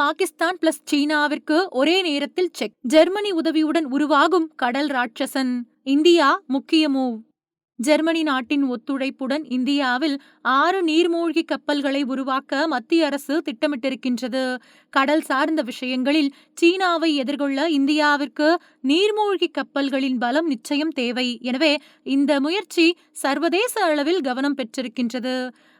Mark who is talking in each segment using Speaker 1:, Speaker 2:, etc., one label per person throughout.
Speaker 1: Pakistan plus சீனாவிற்கு ஒரே நேரத்தில் செக் ஜெர்மனி உதவியுடன் உருவாகும் கடல் ராட்சசன். இந்தியா முக்கிய மூவ் ஜெர்மனி நாட்டின் ஒத்துழைப்புடன் இந்தியாவில் ஆறு நீர்மூழ்கி கப்பல்களை உருவாக்க மத்திய அரசு திட்டமிட்டிருக்கின்றது. கடல் சார்ந்த விஷயங்களில் சீனாவை எதிர்கொள்ள இந்தியாவிற்கு நீர்மூழ்கி கப்பல்களின் பலம் நிச்சயம் தேவை. எனவே இந்த முயற்சி சர்வதேச அளவில் கவனம் பெற்றிருக்கின்றது.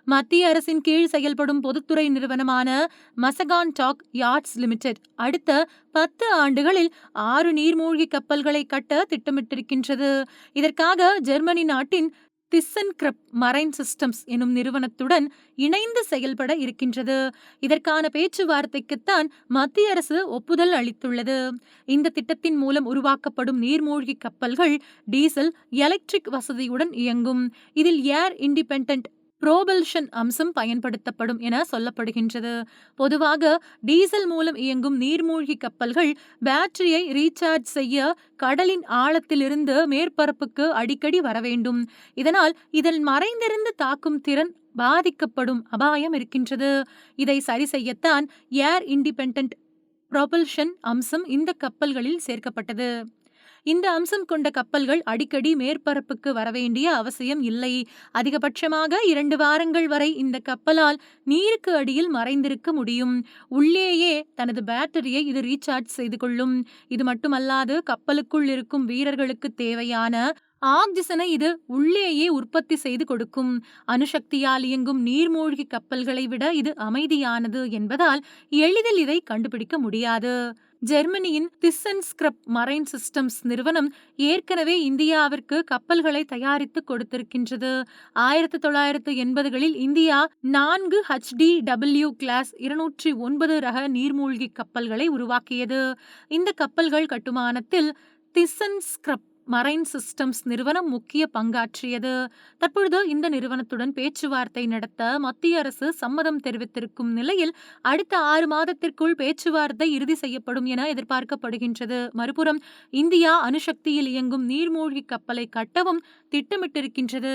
Speaker 1: மத்திய அரசின் கீழ் செயல்படும் பொதுத்துறை நிறுவனமான மசகான் டாக் யார்ட்ஸ் லிமிடெட் அடுத்த பத்து ஆண்டுகளில் ஆறு நீர்மூழ்கி கப்பல்களை கட்ட திட்டமிட்டிருக்கின்றது. இதற்காக ஜெர்மனி நாட்டின் திஸ்ஸன் கிரப் மரைன் சிஸ்டம்ஸ் எனும் நிறுவனத்துடன் இணைந்து செயல்பட இருக்கின்றது. இதற்கான பேச்சுவார்த்தைக்குத்தான் மத்திய அரசு ஒப்புதல் அளித்துள்ளது. இந்த திட்டத்தின் மூலம் உருவாக்கப்படும் நீர்மூழ்கி கப்பல்கள் டீசல் எலக்ட்ரிக் வசதியுடன் இயங்கும். இதில் ஏர் இண்டிபெண்ட் புரோபல்ஷன் அம்சம் பயன்படுத்தப்படும் என சொல்லப்படுகின்றது. பொதுவாக டீசல் மூலம் இயங்கும் நீர்மூழ்கி கப்பல்கள் பேட்டரியை ரீசார்ஜ் செய்ய கடலின் ஆழத்திலிருந்து மேற்பரப்புக்கு அடிக்கடி வர வேண்டும். இதனால் இதில் மறைந்திருந்து தாக்கும் திறன் பாதிக்கப்படும் அபாயம் இருக்கின்றது. இதை சரி செய்யத்தான் ஏர் இண்டிபெண்ட் ப்ரொபல்ஷன் அம்சம் இந்த கப்பல்களில் சேர்க்கப்பட்டது. இந்த அம்சம் கொண்ட கப்பல்கள் அடிக்கடி மேற்பரப்புக்கு வரவேண்டிய அவசியம் இல்லை. அதிகபட்சமாக இரண்டு வாரங்கள் வரை இந்த கப்பலால் நீருக்கு அடியில் மறைந்திருக்க முடியும். உள்ளேயே தனது பேட்டரியை இது ரீசார்ஜ் செய்து கொள்ளும். இது மட்டுமல்லாது கப்பலுக்குள் இருக்கும் வீரர்களுக்கு தேவையான ஆக்சிஜனை இது உள்ளேயே உற்பத்தி செய்து கொடுக்கும். அணுசக்தியால் இயங்கும் நீர்மூழ்கி கப்பல்களை விட இது அமைதியானது என்பதால் எளிதில் இதை கண்டுபிடிக்க முடியாது. ஜெர்மனியின் திஸ்ஸன் ஸ்கிரப் மரைன் சிஸ்டம்ஸ் நிறுவனம் ஏற்கனவே இந்தியாவிற்கு கப்பல்களை தயாரித்து கொடுத்திருக்கின்றது. ஆயிரத்தி தொள்ளாயிரத்து எண்பதுகளில் இந்தியா நான்கு ஹச்டி டபிள்யூ கிளாஸ் இருநூற்றி ஒன்பது ரக நீர்மூழ்கி கப்பல்களை உருவாக்கியது. இந்த கப்பல்கள் கட்டுமானத்தில் திஸ்ஸன் ஸ்கிரப் மரைன் சிஸ்டம்ஸ் நிறுவனம் முக்கிய பங்காற்றியது. தற்பொழுது இந்த நிறுவனத்துடன் பேச்சுவார்த்தை நடத்த மத்திய அரசு சம்மதம் தெரிவித்திருக்கும் நிலையில் அடுத்த ஆறு மாதத்திற்குள் பேச்சுவார்த்தை இறுதி செய்யப்படும் என எதிர்பார்க்கப்படுகின்றது. மறுபுறம் இந்தியா அணுசக்தியில் இயங்கும் நீர்மூழ்கி கப்பலை கட்டவும் திட்டமிட்டிருக்கின்றது.